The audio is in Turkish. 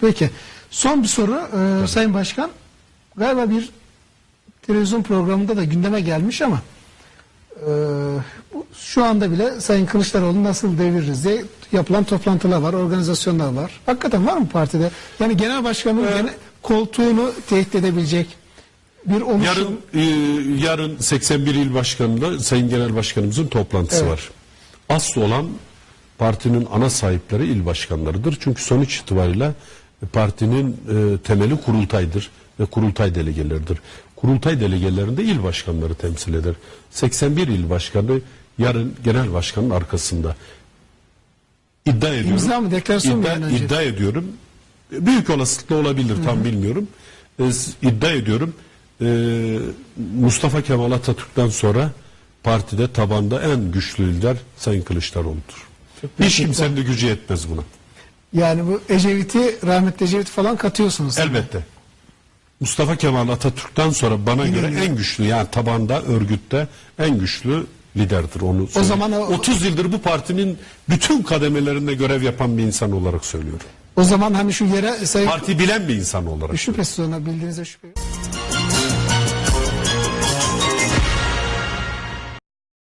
Peki. Son bir soru e, Sayın Başkan. Galiba bir televizyon programında da gündeme gelmiş ama e, şu anda bile Sayın Kılıçdaroğlu nasıl deviririz diye yapılan toplantılar var, organizasyonlar var. Hakikaten var mı partide? Yani genel başkanın gene, koltuğunu tehdit edebilecek bir oluşum. Yarın e, yarın 81 il başkanında Sayın Genel Başkanımızın toplantısı Evet. var. Asıl olan partinin ana sahipleri il başkanlarıdır. Çünkü sonuç itibariyle partinin e, temeli kurultaydır ve kurultay delegeleridir. Kurultay delegelerinde il başkanları temsil eder. 81 il başkanı yarın genel başkanın arkasında. İddia ediyorum. İmza mı, deklarasyon mu İddia, önce? iddia ediyorum. Büyük olasılıkla olabilir tam bilmiyorum. E, iddia ediyorum. E, Mustafa Kemal Atatürk'ten sonra partide tabanda en güçlü lider Sayın Kılıçdaroğlu'dur. Hiç kimsenin de gücü yetmez buna. Yani bu Ecevit'i, rahmetli Ecevit'i falan katıyorsunuz. Elbette. Mustafa Kemal Atatürk'ten sonra bana göre Lider. en güçlü yani tabanda, örgütte en güçlü liderdir onu. söyleyeyim. zaman o- 30 yıldır bu partinin bütün kademelerinde görev yapan bir insan olarak söylüyorum. O zaman hani şu yere Sayın Parti bilen bir insan olarak. şüphesiz ona bildiğinizde şüphe yok.